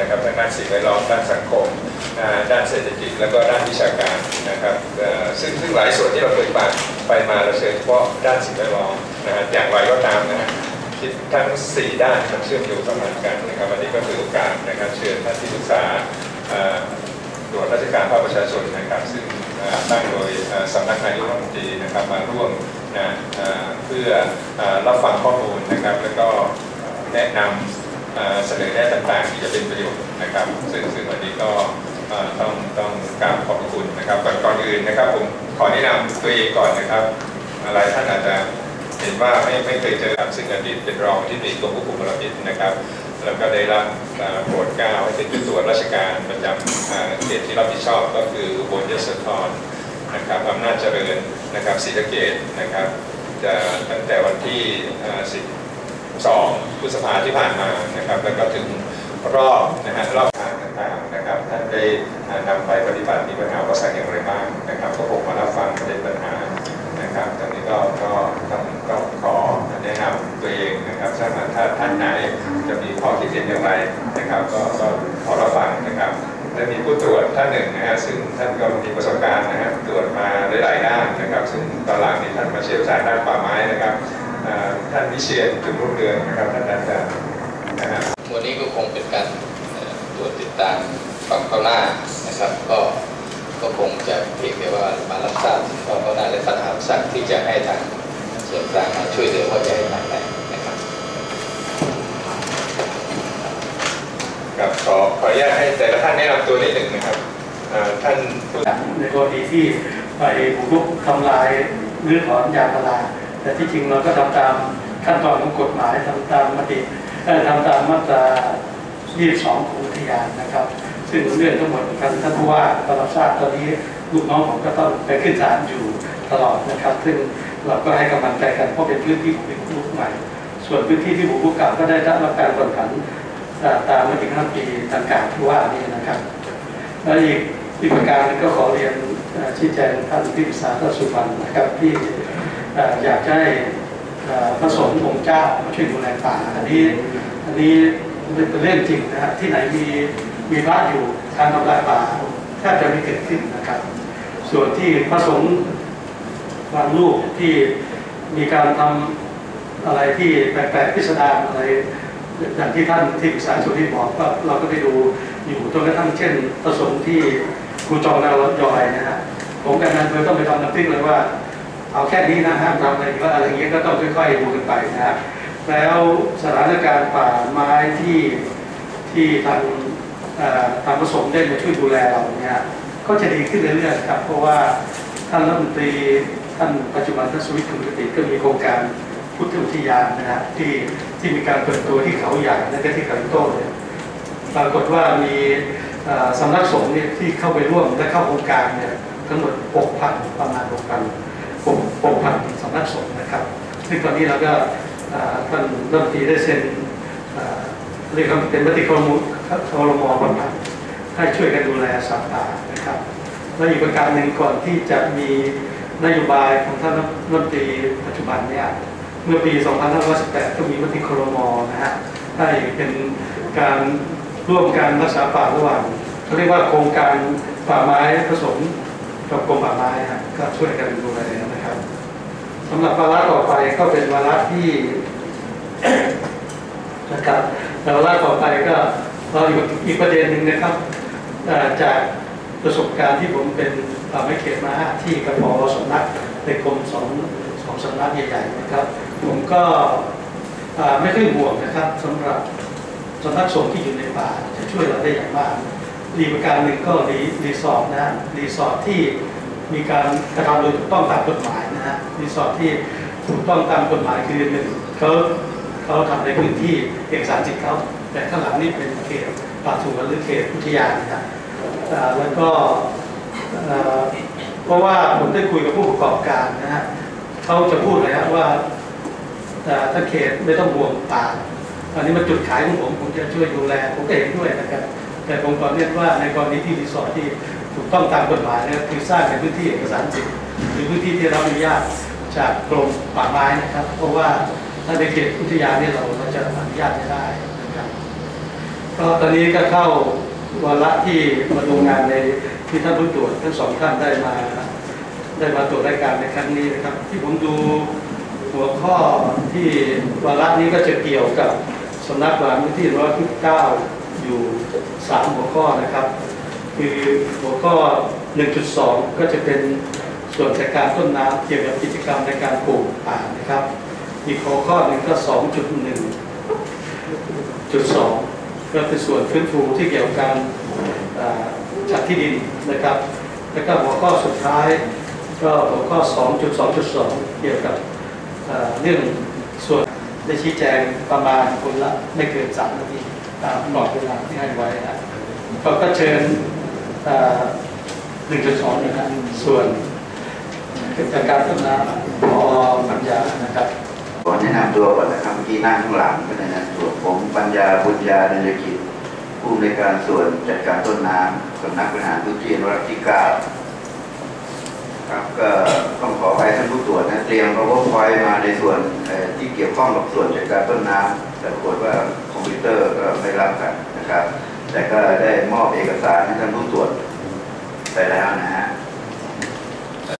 นะครับทางด้านสิ่งแวดล้อมด้านสังคมด้านเศรษฐกิจแล้วก็ด้านวิชาการนะครับซึ่งซึ่งหลายส่วนที่เราเคยไปไปมาเราเชิญเฉพาะด้านสิ่งแวดล้อมนะฮะอย่างไรก็ตามนะฮะทั้ง 4 ด้านมันเชื่อมโยงสัมพันธ์กันนะครับวันนี้ก็คือโอกาสนะครับเชิญท่านที่ปรึกษาตรวจราชการภาคประชาชนนะครับซึ่งตั้งโดยสำนักนายกรัฐมนตรีนะครับมาร่วมนะเอ่อเพื่อเอ่อรับฟังข้อมูลนะครับแล้วก็แนะนำ เสนอแนะต่างๆ ที่จะเป็นประโยชน์นะครับซึ่งซึ่งวันนี้ก็ต้องต้องกราบขอบคุณนะครับก่อนอื่นนะครับผมขอแนะนำตัวเองก่อนนะครับหลายท่านอาจจะเห็นว่าไม่ไม่เคยเจอครับซึ่งอดีตเป็นรองที่ดีกรมควบคุมมลพิษนะครับ แล้วก็ได้รับโปรดเกล้าให้เป็นผู้ตรวจราชการประจำเขตที่รับผิดชอบก็คืออุบลยโสธรนะครับอำนาจเจริญนะครับศรีสะเกษนะครับจะตั้งแต่วันที่เอ่อ12พฤษภาที่ผ่านมานะครับแล้วก็ถึงรอบนะฮะรอบทางต่างๆนะครับท่านได้นำไปปฏิบัติมีปัญหาอุปสรรคอย่างไรบ้างนะครับก็ผมมารับฟังประเด็นปัญหานะครับตอนนี้ก็ก็ต้องต้องขอแนะนำตัวเองนะครับถ้าถ้าท่านไหนจะมีข้อคิดเห็นอย่างไรนะครับก็ก็ขอรับฟังนะครับและมีผู้ตรวจท่านหนึ่งนะฮะซึ่งท่านก็มีประสบการณ์นะฮะตรวจมาหลายๆด้านนะครับ ซึ่งตอนหลังนี้ท่านมาเชี่ยวชาญด้านป่าไม้นะครับ ท่านวิเชียรจุนรุ่งเรืองนะครับท่านอาจารย์นะฮะวันนี้ก็คงเป็นการเอ่อตรวจติดตามความก้าวหน้านะครับ ก็ก็คงจะเพียงแต่ว่ามารับทราบความก้าวหน้าและปัญหาอุปสรรคที่จะให้ทางส่วนกลางมาช่วยเหลือว่าจะให้ทางไหนนะครับครับขอขออนุญาตให้แต่ละท่านแนะนำตัวนิดหนึ่งนะครับอ่าท่านผู้ในกรณีที่ไปบุกรุกทำลายหรือถอนยางพารา แต่ที่จริงเราก็ทำตามขั้นตอนของกฎหมายทำตามมติเอ่อทำตามมาตรา22ของอุทยานนะครับ ซึ่งเรื่องทั้งหมดท่านท่านผู้ว่าก็รับทราบตอนนี้ลูกน้องผมก็ต้องไปขึ้นศาลอยู่ตลอดนะครับ ซึ่งเราก็ให้กำลังใจกันเพราะเป็นพื้นที่บุกรุกใหม่ ส่วนพื้นที่ที่บุกรุกเก่าก็ได้รับการผ่อนผันตามมติคณะรัฐมนตรีต่างๆที่ว่านี่นะครับและอีกอีกประการก็ขอเรียนชี้แจงท่านที่ปรึกษาท่านสุพรรณนะครับที่ อยากจะให้เอ่อพระสงฆ์องค์เจ้ามาช่วยดูแลป่าอันนี้อันนี้เป็นเรื่องจริงนะฮะที่ไหนมีมีพระอยู่การทำลายป่าแทบจะไม่เกิดขึ้นนะครับ ส่วนที่พระสงฆ์บางรูปที่มีการทำอะไรที่แปลกๆพิสดารอะไรอย่างที่ท่านที่ปรึกษาสุริบอกก็เราก็ไปดูอยู่จนกระทั่งเช่น ประสงค์ที่ครูจองนารยอยนะฮะผมกับนันเพื่อต้องไปทำน้ำพริกเลยว่า เอาแค่นี้นะห้ามทำอะไรกว่าอะไรเงี้ยก็ต้องค่อยๆดูกันไปนะฮะแล้วสถานการณ์ป่าไม้ที่ที่ทางทางประสงค์ได้มาช่วยดูแลเราเนี่ยก็จะดีขึ้นเรื่อยๆครับเพราะว่าท่านรัฐมนตรีท่านปัจจุบันท่านสุวิทย์คุณกติก็มีโครงการพุทธอุทยานนะฮะที่ที่มีการเปิดตัวที่เขาใหญ่และก็ที่เขาโต้เนี่ยปรากฏว่ามีสำนักสงฆ์เนี่ยที่เข้าไปร่วมและเข้าโครงการเนี่ยทั้งหมด6,000ประมาณ6,000 6,000สำนักสงฆ์นะครับ ซึ่งตอนนี้เราก็ท่านรัฐมนตรีได้เซ็นเอ่อเรียกว่าเป็นมติครมครมบำบัดให้ช่วยกันดูแลสัตว์ป่านะครับและอีกประการหนึ่งก่อนที่จะมีนโยบายของท่านรัฐมนตรีปัจจุบันเนี่ยเมื่อปี 2518 ก็มีมติครมอนะฮะให้เป็นการร่วมการรักษาป่าระหว่างเขาเรียกว่าโครงการป่าไม้ผสม กับกรมป่าไม้ก็ช่วยกันดูแลนะครับสำหรับวาระต่อไปก็เป็นวาระที่นะครับแต่วาระต่อไปก็เราอยู่อีกประเด็นหนึ่งนะครับจากประสบการณ์ที่ผมเป็นป่าไม้เขตมาที่กระพอสำนักในกรมสองสองสำนักใหญ่ๆนะครับ ผมก็ไม่ค่อยห่วงนะครับสำหรับสำนักสงฆ์ที่อยู่ในป่าจะช่วยเราได้อย่างมาก รีประการหนึ่งก็รีรีสอร์ทนะรีสอร์ทที่มีการกระทำโดยถูกต้องตามกฎหมายนะฮะรีสอร์ทที่ถูกต้องตามกฎหมายคือหนึ่งเขาเขาทำในพื้นที่เอกสารสิทธิ์เขาแต่ข้างหลังนี่เป็นเขตป่าสงวนหรือเขตอุทยานนะครับแล้วก็เพราะว่าผมได้คุยกับผู้ประกอบการนะฮะเขาจะพูดเลยครับว่าถ้าเขตไม่ต้องห่วงป่าอันนี้มันจุดขายของผมผมจะช่วยดูแลผมก็เห็นด้วยนะครับ แต่ผมขอเรียนว่าในกรณีที่รีสอร์ทที่ถูกต้องตามกฎหมายนะครับคือสร้างในพื้นที่เอกสารสิทธิ์หรือพื้นที่ที่เราอนุญาตจากกรมป่าไม้นะครับ เพราะว่าถ้าในเขตอุทยานเนี่ยเราเราจะอนุญาตไม่ได้นะครับก็ตอนนี้ก็เข้าวาระที่มาดูงานในที่ท่านผู้ตรวจทั้งสองท่านได้มาได้มาตรวจรายการในครั้งนี้นะครับ ที่ผมดูหัวข้อที่วาระนี้ก็จะเกี่ยวกับสำนักงานวิที่ร้อยที่เก้า อยู่สามหัวข้อนะครับ คือหัวข้อ 1.2 ก็จะเป็นส่วนจัดการต้นน้ำเกี่ยวกับกิจกรรมในการปลูกป่านะครับ อีกหัวข้อหนึ่งก็ 2.1 จุดสองก็เป็นส่วนฟื้นฟูที่เกี่ยวกับการจัดที่ดินนะครับ แล้วก็หัวข้อสุดท้าย ก็หัวข้อ 2.2.2 เกี่ยวกับเรื่องส่วนได้ชี้แจงประมาณคนละไม่เกิน3นาที ตามกรอบเวลาที่ให้ไว้นะก็ก็เชิญอ่า1.2นะครับ ส่วนจากการต้นน้ำพอปัญญานะครับขอแนะนำตัวก่อนนะครับเมื่อกี้นั่งข้างหลังก็แนะนำตัวผมปัญญาบุญญาเนรกิจผู้ในการส่วนจัดการต้นน้ำสำนักบริหารพื้นที่นรักที่เก้า ครับก็ต้องขอไปท่านผู้ตรวจนะเตรียม powerpoint มาในส่วนที่เกี่ยวข้องกับส่วนจัดการต้นน้ำแต่ปรากฏว่าคอมพิวเตอร์ก็ไม่รับกันนะครับ แต่ก็ได้มอบเอกสารให้ท่านผู้ตรวจไปแล้วนะฮะ